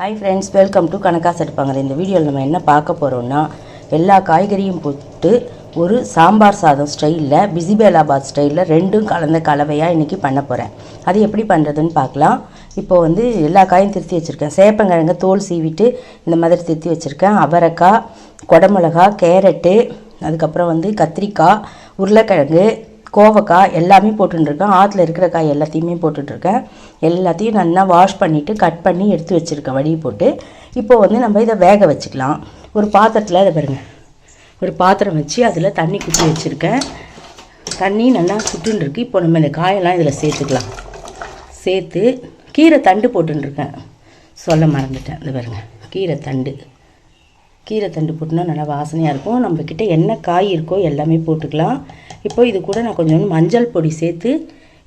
Hi friends welcome to கணக்காசு செடுப்பாங்க இந்த வீடியோவில் நம்ம என்ன பார்க்க போகிறோம்னா எல்லா காய்கறியும் போட்டு ஒரு சாம்பார் சாதம் ஸ்டைலில் பிசிபேலாபாத் ஸ்டைலில் ரெண்டும் கலந்த கலவையாக இன்றைக்கி பண்ண போகிறேன் அது எப்படி பண்ணுறதுன்னு பார்க்கலாம். இப்போ வந்து எல்லா காயும் திருத்தி வச்சுருக்கேன். சேப்பங்கிழங்க தோல் சீவிட்டு இந்த மாதிரி திருத்தி வச்சுருக்கேன். அவரைக்காய் குடமிளகா கேரட்டு அதுக்கப்புறம் வந்து கத்திரிக்காய் உருளைக்கிழங்கு கோவக்காய் எல்லாமே போட்டுருக்கேன் ஆற்றுல இருக்கிற காய் எல்லாத்தையுமே போட்டுட்ருக்கேன் எல்லாத்தையும் நல்லா வாஷ் பண்ணிவிட்டு கட் பண்ணி எடுத்து வச்சுருக்கேன். வடி போட்டு. இப்போது வந்து நம்ம இதை வேக வச்சுக்கலாம். ஒரு பாத்திரத்தில் இதை பாருங்க. ஒரு பாத்திரம் வச்சு அதில் தண்ணி குட்டி வச்சுருக்கேன். தண்ணி நல்லா சுட்டுன்னு இப்போ நம்ம இந்த காயெல்லாம் இதில் சேர்த்துக்கலாம். சேர்த்து கீரை தண்டு போட்டுருக்கேன் சொல்ல மறந்துட்டேன். இந்த பாருங்க. கீரை தண்டு. கீரை தண்டு போட்டுனா நல்லா வாசனையாக இருக்கும். நம்மக்கிட்ட என்ன காய் இருக்கோ எல்லாமே போட்டுக்கலாம். இப்போ இது கூட நான் கொஞ்சம் மஞ்சள் பொடி சேர்த்து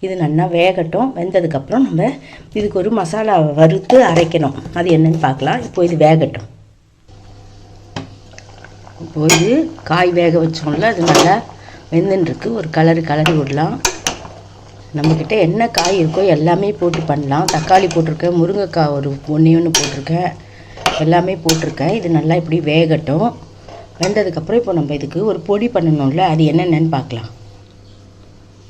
இது நல்லா வேகட்டும். வெந்ததுக்கப்புறம் நம்ம இதுக்கு ஒரு மசாலா வறுத்து அரைக்கணும். அது என்னன்னு பார்க்கலாம். இப்போ இது வேகட்டும். இப்போ இது காய் வேக வச்சோம்ல அது நல்லா வெந்துன்ருக்கு. ஒரு கலரு கலரி விடலாம். நம்மக்கிட்ட என்ன காய் இருக்கோ எல்லாமே போட்டு பண்ணலாம். தக்காளி போட்டிருக்கேன் முருங்கைக்காய் ஒரு ஒன்றே ஒன்று போட்டிருக்கேன். எல்லாமே போட்டிருக்கேன். இது நல்லா இப்படி வேகட்டும். வெந்ததுக்கப்புறம் இப்போ நம்ம இதுக்கு ஒரு பொடி பண்ணணும்ல அது என்னென்னு பார்க்கலாம்.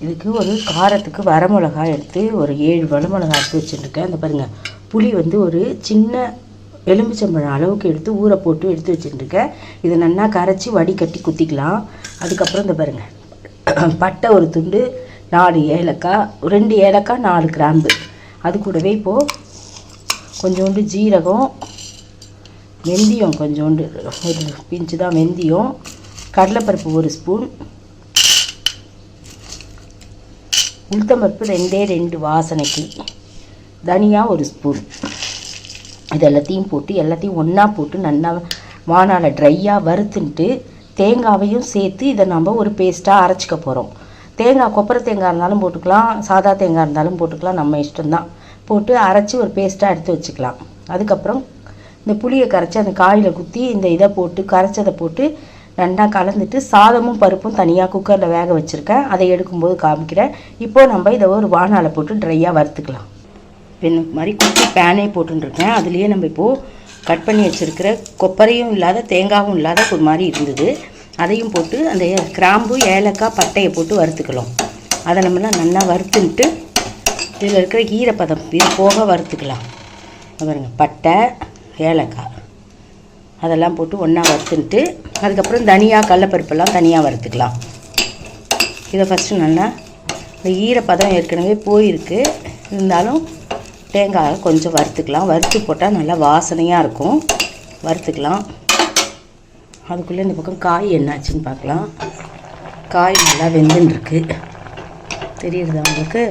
இதுக்கு ஒரு காரத்துக்கு வரமிளகாய் எடுத்து ஒரு ஏழு வரமிளகாய் எடுத்து வச்சுருக்கேன் அந்த பாருங்கள் புளி வந்து ஒரு சின்ன எலுமிச்சம்பழம் அளவுக்கு எடுத்து ஊற போட்டு எடுத்து வச்சுட்டுருக்கேன் இதை நல்லா கரைச்சி வடிகட்டி குத்திக்கலாம். அதுக்கப்புறம் இந்த பாருங்கள் பட்டை ஒரு துண்டு நாலு ஏலக்காய் ரெண்டு ஏலக்காய் நாலு கிராம்பு. அது கூடவே இப்போது கொஞ்சோண்டு ஜீரகம் வெந்தயம் கொஞ்சோண்டு ஒரு பிஞ்சு தான் வெந்தயம். கடலைப்பருப்பு ஒரு ஸ்பூன். உளுத்தம்பருப்பு ரெண்டே ரெண்டு வாசனைக்கு. தனியாக ஒரு ஸ்பூன். இது எல்லாத்தையும் போட்டு எல்லாத்தையும் ஒன்றா போட்டு நல்லா வானால் ட்ரையாக வறுத்துன்ட்டு தேங்காவையும் சேர்த்து இதை நம்ம ஒரு பேஸ்ட்டாக அரைச்சிக்க போகிறோம் தேங்காய் கொப்பரை தேங்காய் இருந்தாலும் போட்டுக்கலாம் சாதா தேங்காய் இருந்தாலும் போட்டுக்கலாம் நம்ம இஷ்டம்தான். போட்டு அரைச்சி ஒரு பேஸ்ட்டாக எடுத்து வச்சுக்கலாம். அதுக்கப்புறம் இந்த புளியை கரைச்சி அந்த காயில் குத்தி இந்த இதை போட்டு கரைச்சதை போட்டு ரெண்டாக கலந்துட்டு சாதமும் பருப்பும் தனியாக குக்கரில் வேக வச்சுருக்கேன். அதை எடுக்கும்போது காமிக்கிறேன். இப்போது நம்ம இதை ஒரு வானால போட்டு ட்ரையாக வறுத்துக்கலாம். இந்த மாதிரி குட்டி பேனே போட்டுருக்கேன். அதுலேயே நம்ம இப்போது கட் பண்ணி வச்சுருக்கிற கொப்பரையும் இல்லாத தேங்காயும் இல்லாத ஒரு மாதிரி இருந்தது. அதையும் போட்டு அந்த கிராம்பு ஏலக்காய் பட்டையை போட்டு வறுத்துக்கலாம். அதை நம்மளாம் நல்லா வறுத்துன்ட்டு இதில் இருக்கிற ஈரப்பதம் இது போக வறுத்துக்கலாம். பாருங்கள் பட்டை ஏலக்காய். அதெல்லாம் போட்டு ஒன்றா வறுத்துன்ட்டு அதுக்கப்புறம் தனியாக கடலப்பருப்பெல்லாம் தனியாக வறுத்துக்கலாம். இதை ஃபஸ்ட்டு நல்லா இந்த ஈரப்பதம் ஏற்கனவே போயிருக்கு. இருந்தாலும் தேங்காய் கொஞ்சம் வறுத்துக்கலாம். வறுத்து போட்டால் நல்லா வாசனையாக இருக்கும். வறுத்துக்கலாம். அதுக்குள்ளே இந்த பக்கம் காய் என்னாச்சுன்னு பார்க்கலாம். காய் நல்லா வெந்துன்னு இருக்கு தெரியுறதா உங்களுக்கு?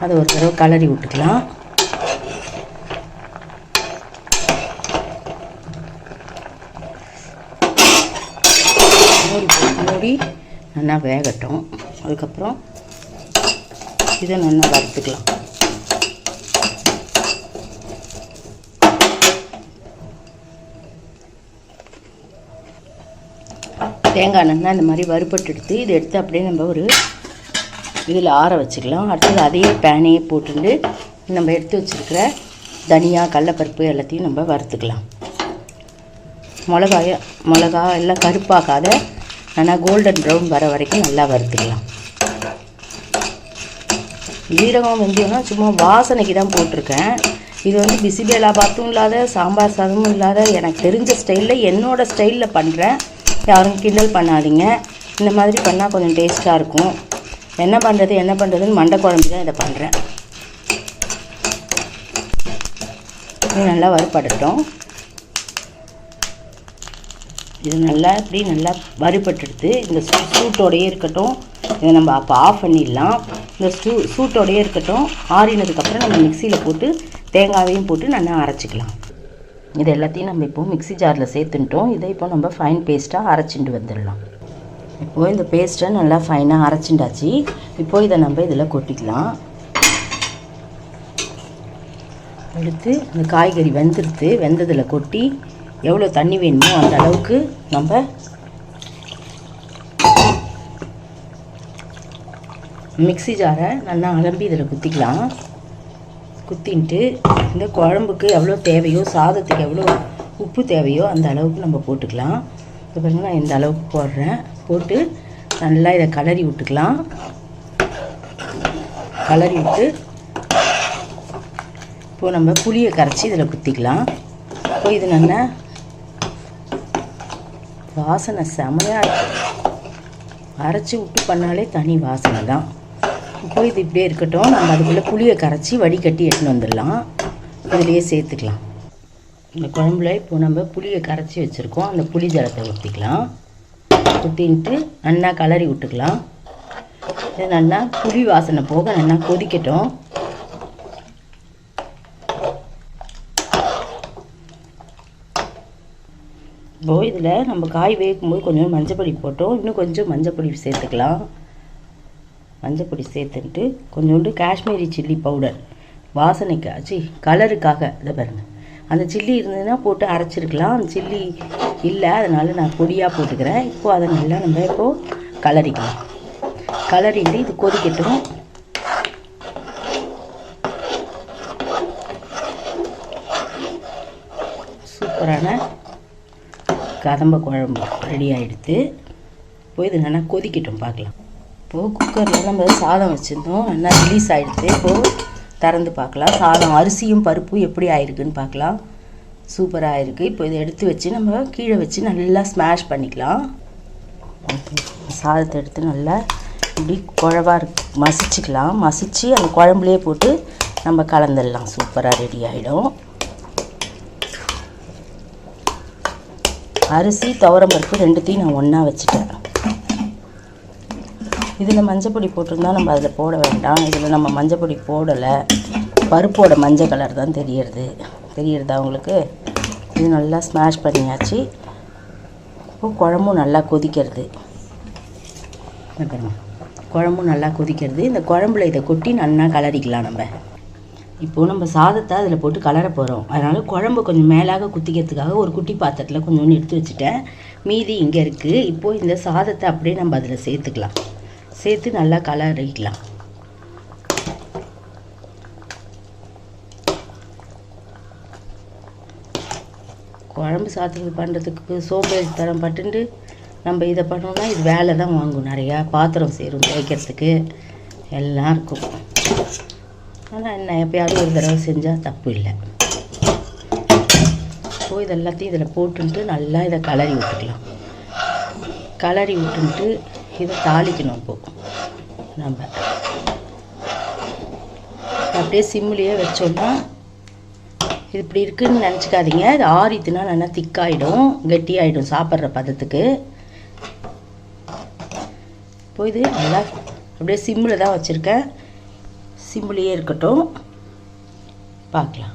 அதை ஒரு தடவை கலரி விட்டுக்கலாம். நல்லா வேகட்டும். அதுக்கப்புறம் இதை நல்லா வறுத்துக்கலாம். தேங்காய் நல்லா இந்த மாதிரி வறுபட்டு எடுத்து இதை எடுத்து அப்படியே நம்ம ஒரு இதில் ஆற வச்சுக்கலாம். அடுத்தது அதே பேனையே போட்டுட்டு நம்ம எடுத்து வச்சுருக்கிற தனியா கடலப்பருப்பு எல்லாத்தையும் நம்ம வறுத்துக்கலாம். மிளகாய மிளகா எல்லாம் கருப்பாக்காத நல்லா கோல்டன் ப்ரௌன் வர வரைக்கும் நல்லா வறுத்துக்கலாம். ஜீரகம் வெந்தயம்னா சும்மா வாசனைக்கு தான் போட்டிருக்கேன். இது வந்து பிசிபேலா பாத்தும் இல்லாத சாம்பார் சாதமும் இல்லாத எனக்கு தெரிஞ்ச ஸ்டைலில் என்னோட ஸ்டைலில் பண்ணுறேன் யாரும் கிண்டல் பண்ணாதீங்க. இந்த மாதிரி பண்ணால் கொஞ்சம் டேஸ்ட்டாக இருக்கும். என்ன பண்ணுறது என்ன பண்ணுறதுன்னு மண்டை குழம்பு தான் இதை பண்ணுறேன் இது நல்லா வறுப்படட்டும். இது நல்லா இப்படி நல்லா வறுபட்டுடுது. இந்த சூ சூட்டோடையே இருக்கட்டும் இதை நம்ம அப்போ ஆஃப் பண்ணிடலாம். இந்த சூ சூட்டோடையே இருக்கட்டும் ஆறினதுக்கப்புறம் நம்ம மிக்சியில் போட்டு தேங்காவையும் போட்டு நல்லா அரைச்சிக்கலாம். இது எல்லாத்தையும் நம்ம இப்போ மிக்ஸி ஜாரில் சேர்த்துட்டோம். இதை இப்போ நம்ம ஃபைன் பேஸ்ட்டாக அரைச்சிட்டு வந்துடலாம். இப்போது இந்த பேஸ்ட்டை நல்லா ஃபைனாக அரைச்சிண்டாச்சு இப்போது இதை நம்ம இதில் கொட்டிக்கலாம். எடுத்து இந்த காய்கறி வெந்துடுத்து வெந்ததில் கொட்டி எவ்வளோ தண்ணி வேணுமோ அந்த அளவுக்கு நம்ம மிக்ஸி ஜாரை நல்லா அலம்பி இதில் குத்திக்கலாம். குத்தின்ட்டு இந்த குழம்புக்கு எவ்வளோ தேவையோ சாதத்துக்கு எவ்வளோ உப்பு தேவையோ அந்த அளவுக்கு நம்ம போட்டுக்கலாம். இப்போ பாருங்கள் நான் இந்த அளவுக்கு போடுறேன். போட்டு நல்லா இதை கலரி விட்டுக்கலாம். கலரி விட்டு இப்போது நம்ம புளியை கரைச்சி இதில் குத்திக்கலாம். இப்போ இது நல்லா வாசனை செமையாக இருக்கும் அரைச்சி விட்டு பண்ணாலே தனி வாசனை தான். இப்போ இது இப்படியே இருக்கட்டும். நம்ம அதுக்குள்ளே புளியை கரைச்சி வடிகட்டி எடுத்துன்னு வந்துடலாம். இதுலேயே சேர்த்துக்கலாம். இந்த குழம்புல இப்போ நம்ம புளியை கரைச்சி வச்சுருக்கோம். அந்த புளி ஜலத்தை ஊற்றிக்கலாம் ஊற்றின்ட்டு நல்லா கலரி விட்டுக்கலாம். இது நல்லா புளி வாசனை போக நல்லா கொதிக்கட்டும். இப்போ இதில் நம்ம காய் வேகும்போது கொஞ்சம் மஞ்சப்பொடி போட்டோம். இன்னும் கொஞ்சம் மஞ்சப்பொடி சேர்த்துக்கலாம். மஞ்சப்பொடி சேர்த்துட்டு கொஞ்சோண்டு காஷ்மீரி சில்லி பவுடர். வாசனைக்கு ஆச்சு கலருக்காக இதை பாருங்கள் அந்த சில்லி இருந்ததுன்னா போட்டு அரைச்சிருக்கலாம். அந்த சில்லி இல்லை அதனால் நான் பொடியாக போட்டுக்கிறேன். இப்போது அதை நல்லா நம்ம இப்போது கலரிக்கலாம். கலரிட்டு இது கொதிக்கட்டும். சூப்பரான கதம்ப குழம்பு ரெடி ஆகிடுது இப்போ இது நல்லா கொதிக்கட்டும் பார்க்கலாம். இப்போது குக்கரில் நம்ம சாதம் வச்சுருந்தோம். நல்லா ரிலீஸ் ஆகிடுது இப்போது திறந்து பார்க்கலாம். சாதம் அரிசியும் பருப்பும் எப்படி ஆயிருக்குன்னு பார்க்கலாம். சூப்பராக இருக்குது இப்போ இதை எடுத்து வச்சு நம்ம கீழே வச்சு நல்லா ஸ்மாஷ் பண்ணிக்கலாம். சாதத்தை எடுத்து நல்லா இப்படி குழவாக இருக்கு. மசிச்சுக்கலாம். மசித்து அந்த குழம்புலேயே போட்டு நம்ம கலந்துடலாம். சூப்பராக ரெடி ஆகிடும் அரிசி துவரம்பருப்பு ரெண்டுத்தையும் நான் ஒன்றா வச்சுட்டேன். இதில் மஞ்சப்பொடி போட்டிருந்தா நம்ம அதில் போட வேண்டாம். இதில் நம்ம மஞ்சப்பொடி போடலை. பருப்போட மஞ்சள் கலர் தான் தெரியறது. தெரியறதா உங்களுக்கு? இது நல்லா ஸ்மாஷ் பண்ணியாச்சு. இப்போ குழம்பும் நல்லா கொதிக்கிறது. குழம்பும் நல்லா கொதிக்கிறது. இந்த குழம்புல இதை கொட்டி நல்லா கலரிக்கலாம் நம்ம. இப்போது நம்ம சாதத்தை அதில் போட்டு கலர போகிறோம் அதனால் குழம்பு கொஞ்சம் மேலாக குத்திக்கிறதுக்காக ஒரு குட்டி பாத்திரத்தில் கொஞ்சோண்டு எடுத்து வச்சுட்டேன். மீதி இங்கே இருக்குது இப்போது இந்த சாதத்தை அப்படியே நம்ம அதில் சேர்த்துக்கலாம். சேர்த்து நல்லா கலரிக்கலாம். குழம்பு சாதத்துக்கு பண்ணுறதுக்கு சோம்பேறி தரம் பட்டுண்டு நம்ம இதை பண்ணோம்னா இது வேலை தான் வாங்கும். நிறையா பாத்திரம் சேரும் துவைக்கிறதுக்கு எல்லாம் இருக்கும். ஆனால் என்ன எப்பயாவது ஒரு தடவை செஞ்சால் தப்பு இல்லை. இப்போ இது எல்லாத்தையும் இதில் போட்டுன்ட்டு நல்லா இதை கலரி விட்டுக்கலாம். கலரி விட்டுன்ட்டு இதை தாளிக்கணும் இப்போ. நம்ம. அப்படியே சிம்லேயே வச்சோம்னா இது இப்படி இருக்குன்னு நினச்சிக்காதீங்க. இது ஆறித்துனா நல்லா திக்காயிடும் கெட்டியாயிடும் சாப்பிட்ற பதத்துக்கு. இப்போ இது நல்லா அப்படியே சிம்மில் தான் வச்சுருக்கேன். சிம்மிலேயே இருக்கட்டும். பார்க்கலாம்.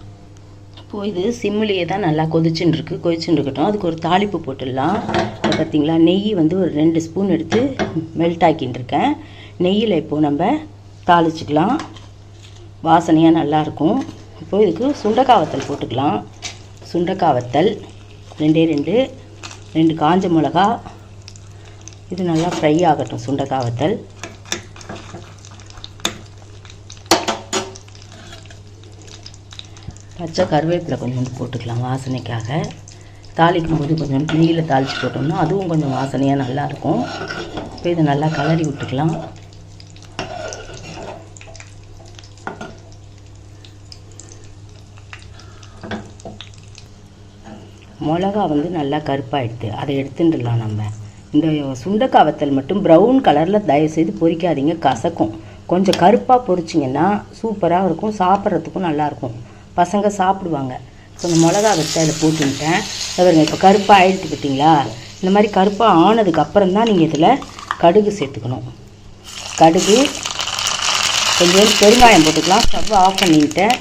இப்போது இது சிம்மிலேயே தான் நல்லா கொதிச்சுன்னு இருக்கு. கொதிச்சுன்னு இருக்கட்டும். அதுக்கு ஒரு தாளிப்பு போட்டுடலாம். இப்போ பார்த்தீங்களா? நெய் வந்து ஒரு ரெண்டு ஸ்பூன் எடுத்து மெல்ட் ஆக்கின்னு இருக்கேன். நெய்யில் இப்போது நம்ம தாளிச்சுக்கலாம். வாசனையாக நல்லாயிருக்கும் இப்போது இதுக்கு சுண்டக்காய் வத்தல் போட்டுக்கலாம். சுண்டக்காய் வத்தல் ரெண்டே ரெண்டு. ரெண்டு காஞ்ச மிளகா. இது நல்லா ஃப்ரை ஆகட்டும் சுண்டக்காய் வத்தல் பச்சை கருவேப்பிலை கொஞ்சோண்டு போட்டுக்கலாம் வாசனைக்காக. தாளிக்கும் போது கொஞ்சம் நெய்யில் தாளித்து போட்டோம்னா அதுவும் கொஞ்சம் வாசனையாக நல்லாயிருக்கும். இப்போ இதை நல்லா கலரி விட்டுக்கலாம். மிளகா வந்து நல்லா கருப்பாயிடுது. அதை எடுத்துட்டுலாம் நம்ம. இந்த சுண்டக்காய் வத்தல் மட்டும் ப்ரௌன் கலரில் தயவுசெய்து பொரிக்காதீங்க கசக்கும். கொஞ்சம் கருப்பாக பொரிச்சிங்கன்னா சூப்பராக இருக்கும் சாப்பிட்றதுக்கும் நல்லாயிருக்கும். பசங்க சாப்பிடுவாங்க. கொஞ்சம் மிளகா வச்சு அதில் போட்டுக்கிட்டேன். பாருங்க இப்போ கருப்பாக ஆயிடுச்சு பார்த்தீங்களா? இந்த மாதிரி கருப்பாக ஆனதுக்கு அப்புறம் தான் நீங்கள் இதில் கடுகு சேர்த்துக்கணும். கடுகு கொஞ்சோண்டு பெருங்காயம் போட்டுக்கலாம். ஸ்டவ் ஆஃப் பண்ணிக்கிட்டேன்.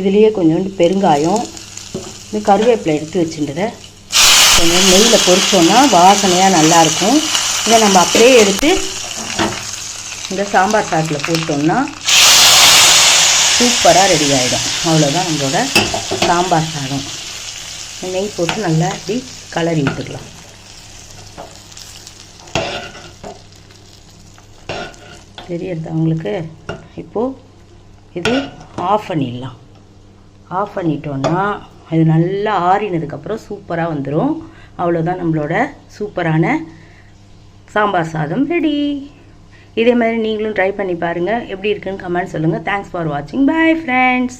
இதுலேயே கொஞ்சோண்டு பெருங்காயம் இந்த கருவேப்பிலை எடுத்து வச்சுட்டதை கொஞ்சம் நெய்யில் பொறிச்சோன்னா வாசனையாக நல்லாயிருக்கும். இதை நம்ம அப்படியே எடுத்து இந்த சாம்பார் சாட்டில் போட்டோம்னா சூப்பராக ரெடி ஆகிடும் அவ்வளோதான் நம்மளோட சாம்பார் சாதம். நெய் போட்டு நல்லா இப்படி கலரி விட்டுக்கலாம். தெரியுது உங்களுக்கு? இப்போது இது ஆஃப் பண்ணிடலாம். ஆஃப் பண்ணிட்டோன்னா அது நல்லா ஆறினதுக்கப்புறம் சூப்பராக வந்துடும் அவ்வளோதான் நம்மளோட சூப்பரான சாம்பார் சாதம் ரெடி இதே மாதிரி நீங்களும் ட்ரை பண்ணி பாருங்கள் எப்படி இருக்குன்னு கமெண்ட் சொல்லுங்கள் தேங்க்ஸ் ஃபார் வாட்சிங் பை ஃப்ரெண்ட்ஸ்